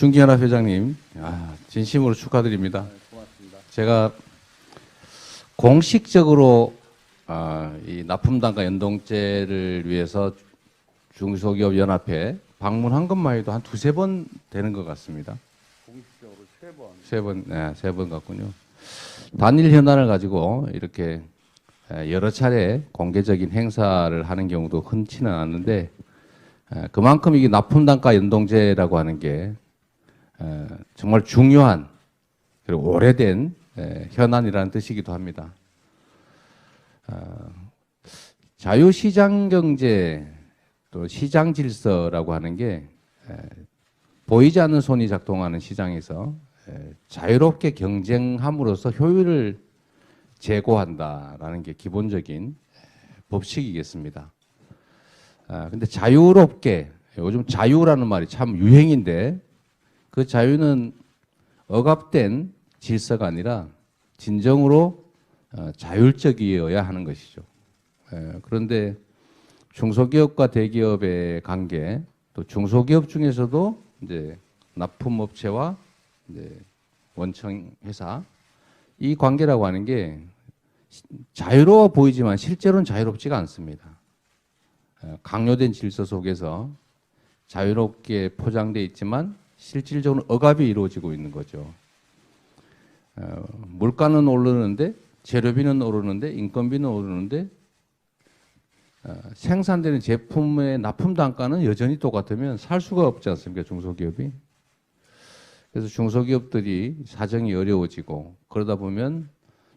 중기연합 회장님, 아, 진심으로 축하드립니다. 제가 공식적으로 아, 이 납품단가 연동제를 위해서 중소기업 연합회 방문한 것만 해도 한 두세 번 되는 것 같습니다. 공식적으로 세 번. 세 번, 네, 세 번 같군요. 단일 현안을 가지고 이렇게 에, 여러 차례 공개적인 행사를 하는 경우도 흔치는 않은데 에, 그만큼 이게 납품단가 연동제라고 하는 게 에, 정말 중요한 그리고 오래된 에, 현안이라는 뜻이기도 합니다. 어, 자유시장 경제 또 시장 질서라고 하는 게 에, 보이지 않는 손이 작동하는 시장에서 에, 자유롭게 경쟁함으로써 효율을 제고한다라는 게 기본적인 에, 법칙이겠습니다. 아, 근데 자유롭게 요즘 자유라는 말이 참 유행인데 그 자유는 억압된 질서가 아니라 진정으로 어, 자율적이어야 하는 것이죠. 에, 그런데 중소기업과 대기업의 관계 또 중소기업 중에서도 이제 납품업체와 이제 원청 회사 이 관계라고 하는 게 시- 자유로워 보이지만 실제로는 자유롭지가 않습니다. 어, 강요된 질서 속에서 자유롭게 포장돼 있지만 실질적으로 억압이 이루어지고 있는 거죠. 어, 물가는 오르는데 재료비는 오르는데 인건비는 오르는데 어, 생산되는 제품의 납품 단가는 여전히 똑같으면 살 수가 없지 않습니까 중소기업이 그래서 중소기업들이 사정이 어려워지고 그러다 보면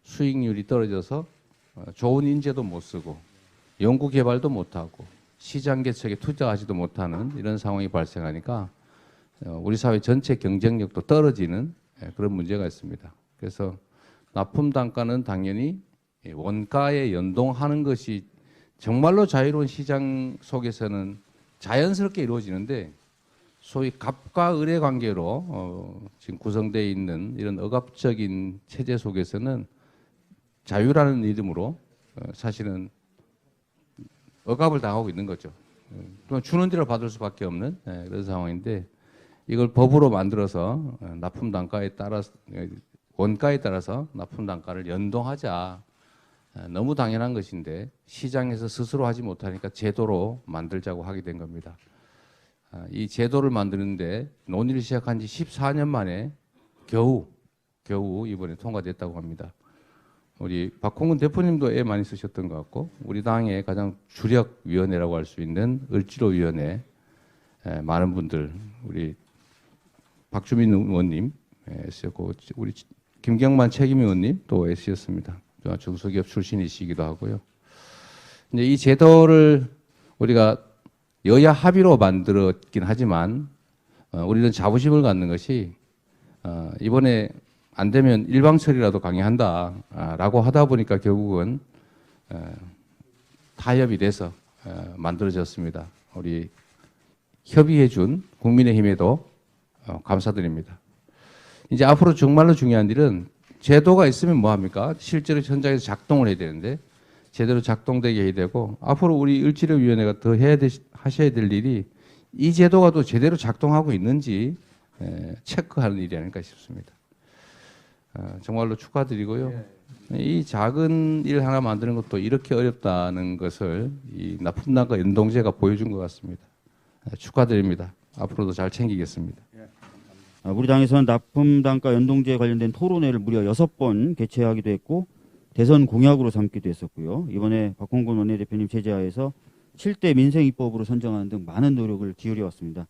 수익률이 떨어져서 어, 좋은 인재도 못 쓰고 연구 개발도 못 하고 시장 개척에 투자하지도 못하는 이런 상황이 발생하니까 어, 우리 사회 전체 경쟁력도 떨어지는 예, 그런 문제가 있습니다. 그래서 납품 단가는 당연히 예, 원가에 연동하는 것이 정말로 자유로운 시장 속에서는 자연스럽게 이루어지는데 소위 갑과 을의 관계로 어, 지금 구성되어 있는 이런 억압적인 체제 속에서는 자유라는 이름으로 어, 사실은 억압을 당하고 있는 거죠. 어, 그냥 주는 대로 받을 수밖에 없는 예, 그런 상황인데 이걸 법으로 만들어서 어, 납품 단가에 따라서 어, 원가에 따라서 납품 단가를 연동하자. 어, 너무 당연한 것인데 시장에서 스스로 하지 못하니까 제도로 만들자고 하게 된 겁니다. 아, 이 제도를 만드는데 논의를 시작한 지 14년 만에 겨우 겨우 이번에 통과됐다고 합니다. 우리 박홍근 대표님도 애 많이 쓰셨던 것 같고 우리 당의 가장 주력 위원회라고 할 수 있는 을지로 위원회 에, 많은 분들 우리 박주민 의원님 애쓰셨고 우리 김경만 책임 의원님 또 애쓰셨습니다. 중소기업 출신이시기도 하고요. 이제 이 제도를 우리가 여야 합의로 만들었긴 하지만 어, 우리는 자부심을 갖는 것이 어, 이번에 안 되면 일방 처리라도 강행한다라고 하다 보니까 결국은 어, 타협이 돼서 어, 만들어졌습니다. 우리 협의해준 국민의힘에도 어, 감사드립니다. 이제 앞으로 정말로 중요한 일은 제도가 있으면 뭐 합니까? 실제로 현장에서 작동을 해야 되는데 제대로 작동되게 해야 되고 앞으로 우리 을지로위원회가 더 해야 되, 하셔야 될 일이 이 제도가 또 제대로 작동하고 있는지 에, 체크하는 일이 아닐까 싶습니다. 어, 정말로 축하드리고요. 이 작은 일 하나 만드는 것도 이렇게 어렵다는 것을 이 납품단과 연동제가 보여준 것 같습니다. 에, 축하드립니다. 앞으로도 잘 챙기겠습니다. 아, 우리 당에서는 납품 단가 연동제에 관련된 토론회를 무려 여섯 번 개최하기도 했고 대선 공약으로 삼기도 했었고요. 이번에 박홍근 원내대표님 제재하에서 7대 민생 입법으로 선정하는 등 많은 노력을 기울여 왔습니다.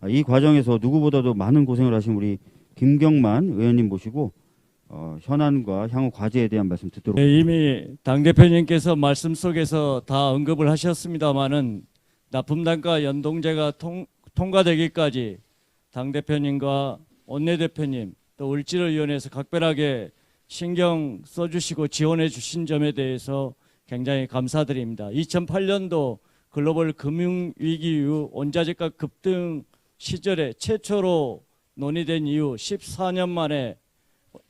아, 이 과정에서 누구보다도 많은 고생을 하신 우리 김경만 의원님 모시고 어, 현안과 향후 과제에 대한 말씀 듣도록 네, 이미 당 대표님께서 말씀 속에서 다 언급을 하셨습니다마는 납품 단가 연동제가 통, 통과되기까지 당 대표님과 원내 대표님 또 을지로위원회에서 각별하게 신경 써주시고 지원해 주신 점에 대해서 굉장히 감사드립니다. 2008년도 글로벌 금융위기 이후 원자재가 급등 시절에 최초로 논의된 이후 14년 만에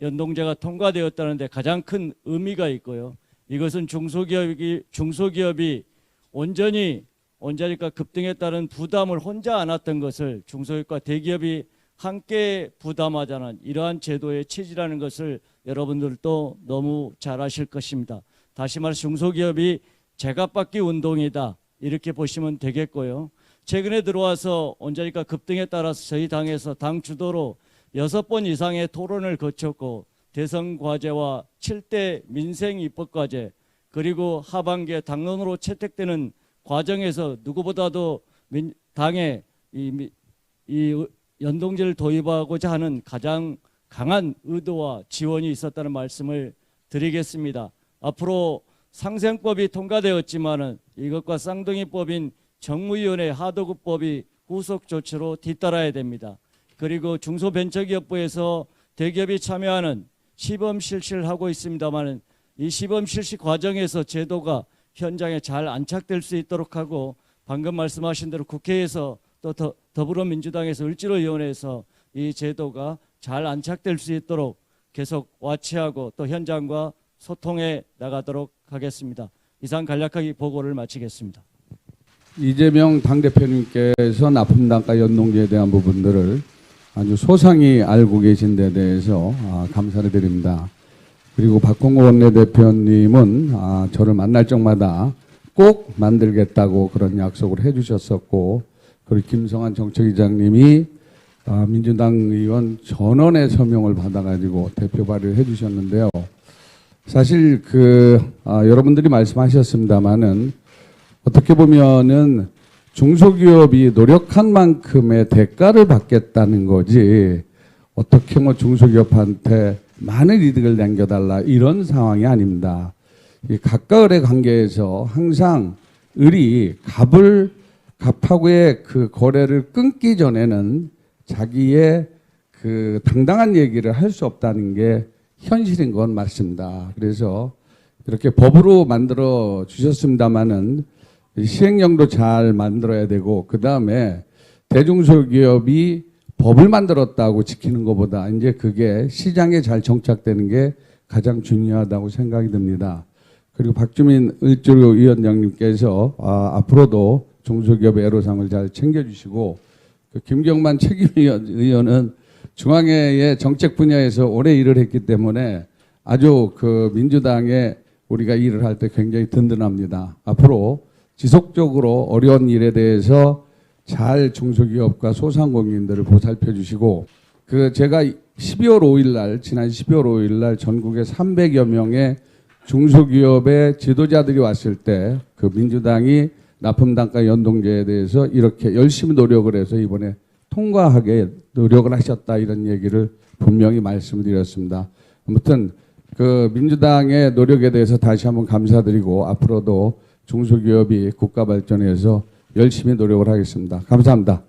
연동제가 통과되었다는데 가장 큰 의미가 있고요. 이것은 중소기업이 중소기업이 온전히 원자재가 급등에 따른 부담을 혼자 안았던 것을 중소기업과 대기업이 함께 부담하자는 이러한 제도의 취지라는 것을 여러분들도 너무 잘 아실 것입니다. 다시 말해 중소기업이 제값받기 운동이다 이렇게 보시면 되겠고요. 최근에 들어와서 온자리가 급등에 따라서 저희 당에서 당 주도로 여섯 번 이상의 토론을 거쳤고 대선 과제와 7대 민생 입법 과제 그리고 하반기에 당론으로 채택되는 과정에서 누구보다도 민, 당의 이, 미- 이 연동제를 도입하고자 하는 가장 강한 의도와 지원이 있었다는 말씀을 드리겠습니다. 앞으로 상생법이 통과되었지만은 이것과 쌍둥이법인 정무위원회 하도급법이 후속 조치로 뒤따라야 됩니다. 그리고 중소벤처기업부에서 대기업이 참여하는 시범 실시를 하고 있습니다만은 이 시범 실시 과정에서 제도가 현장에 잘 안착될 수 있도록 하고 방금 말씀하신 대로 국회에서 또 더, 더불어민주당에서 을지로위원회에서 이 제도가 잘 안착될 수 있도록 계속 와치하고 또 현장과 소통해 나가도록 하겠습니다. 이상 간략하게 보고를 마치겠습니다. 이재명 당대표님께서 납품 단가 연동제에 대한 부분들을 아주 소상히 알고 계신 데 대해서 아, 감사를 드립니다. 그리고 박홍구 원내대표님은 아, 저를 만날 적마다 꼭 만들겠다고 그런 약속을 해주셨었고 그리고 김성한 정책위장님이 아, 민주당 의원 전원의 서명을 받아가지고 대표 발의를 해주셨는데요. 사실 그 아, 여러분들이 말씀하셨습니다마는 어떻게 보면은 중소기업이 노력한 만큼의 대가를 받겠다는 거지 어떻게 뭐 중소기업한테 많은 이득을 남겨달라 이런 상황이 아닙니다. 이 각각의 관계에서 항상 을이 갑을 갑하고의 그 거래를 끊기 전에는 자기의 그 당당한 얘기를 할 수 없다는 게 현실인 건 맞습니다. 그래서 이렇게 법으로 만들어 주셨습니다마는 시행령도 잘 만들어야 되고 그 다음에 대중소기업이 법을 만들었다고 지키는 것보다 이제 그게 시장에 잘 정착되는 게 가장 중요하다고 생각이 듭니다. 그리고 박주민 을지로 위원장님께서 아, 앞으로도 중소기업 애로상을 잘 챙겨주시고 그 김경만 책임위원 의원은 중앙회의 정책 분야에서 오래 일을 했기 때문에 아주 그 민주당에 우리가 일을 할 때 굉장히 든든합니다. 앞으로 지속적으로 어려운 일에 대해서 잘 중소기업과 소상공인들을 보살펴 주시고 그 제가 12월 5일 날 지난 12월 5일 날 전국에 300여 명의 중소기업의 지도자들이 왔을 때 그 민주당이 납품 단가 연동제에 대해서 이렇게 열심히 노력을 해서 이번에 통과하게 노력을 하셨다 이런 얘기를 분명히 말씀드렸습니다. 아무튼 그 민주당의 노력에 대해서 다시 한번 감사드리고 앞으로도 중소기업이 국가 발전에서 열심히 노력을 하겠습니다. 감사합니다.